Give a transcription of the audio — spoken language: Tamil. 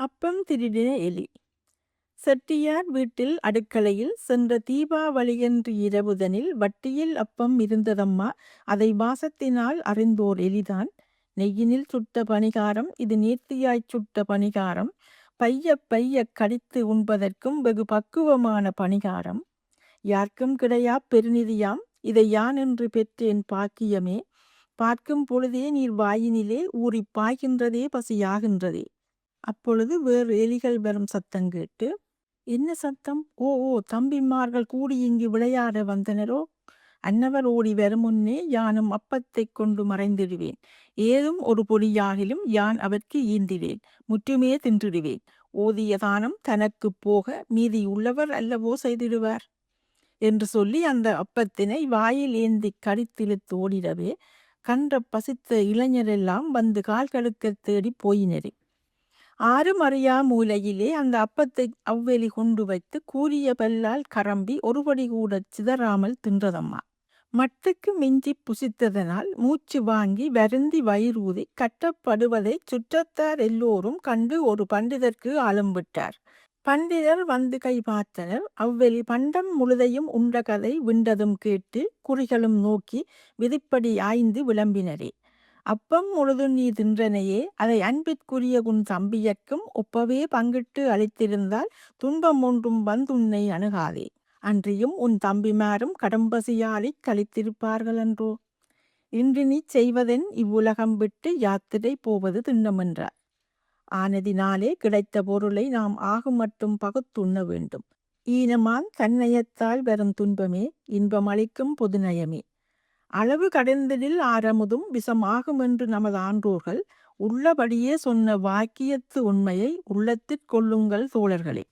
அப்பம் திருடின எலி. செட்டியார் வீட்டில் அடுக்கலையில் சென்ற தீபாவளியன்று இரவுதனில் வட்டியில் அப்பம் இருந்ததம்மா அதை வாசத்தினால் அறிந்தோர் எலிதான். நெய்யினில் சுட்ட பணிகாரம் இது நேர்த்தியாய் சுட்ட பணிகாரம் பைய பைய கடித்து உண்பதற்கும் வெகு பக்குவமான பணிகாரம். யார்க்கும் கிடையா பெருநிதியாம் இதை யான் என்று பெற்றேன் பாக்கியமே. பார்க்கும் பொழுதே நீர் வாயினிலே ஊறிப் பாய்கின்றதே பசியாகின்றதே. அப்பொழுது வேறு எலிகள் வரும் சத்தம் கேட்டு என்ன சத்தம்? ஓ ஓ தம்பிமார்கள் கூடி இங்கு விளையாட வந்தனரோ? அன்னவர் ஓடி வரும் முன்னே யானும் அப்பத்தைக் கொண்டு மறைந்திடுவேன். ஏதும் ஒரு பொடியாகிலும் யான் அவர்க்கு ஈந்திடுவேன் முற்றுமே தின்றிடுவேன். ஓதிய தானம் தனக்குப் போக மீதி உள்ளவர் அல்லவோ செய்திடுவார் என்று சொல்லி அந்த அப்பத்தினை வாயில் ஏந்திக் கடித்திழுத்து ஓடிடவே கன்ற பசித்த இளைஞரெல்லாம் வந்து கால் கழுக்க தேடிப் போயினரே. ஆரும் அறியா மூலையிலே அந்த அப்பத்தை அவ்வெளி கொண்டு வைத்து கூறிய பல்லால் கரம்பி ஒருபடி கூடச் சிதறாமல் தின்றதம்மா. மட்டுக்கு மிஞ்சி புசித்ததனால் மூச்சு வாங்கி வருந்தி வயிறூதி கட்டப்படுவதைச் சுற்றத்தார் எல்லோரும் கண்டு ஒரு பண்டிதர்க்கு ஆழம் விட்டார். பண்டிதர் வந்து கை பார்த்தனர். அவ்வெளி பண்டம் முழுதையும் உண்ட கதை விண்டதும் கேட்டு குறிகளும் நோக்கி விதிப்படி ஆய்ந்து விளம்பினரே. அப்பம் முழுதும் நீ தின்றனையே அதை அன்பிற்குரிய உன் தம்பியக்கும் ஒப்பவே பங்கிட்டு அளித்திருந்தால் துன்பம் ஒன்றும் வந்துன்னை அணுகாதே. அன்றியும் உன் தம்பிமாரும் கடம்பசியாலிக் கழித்திருப்பார்களன்றோ இன்று நீ செய்வதென் இவ்வுலகம் விட்டு யாத்திரை போவது திண்ணமென்றார். ஆனதினாலே கிடைத்த பொருளை நாம் ஆகுமட்டும் பகுத்துண்ண வேண்டும். ஈனமான் தன்னயத்தால் வரும் துன்பமே இன்பமளிக்கும் பொதுநயமே. அளவு கடந்ததில் ஆரமுதும் விஷமாகும் என்று நமது ஆன்றோர்கள் உள்ளபடியே சொன்ன வாக்கியத்து உண்மையை உள்ளத்திற் கொள்ளுங்கள் தோழர்களே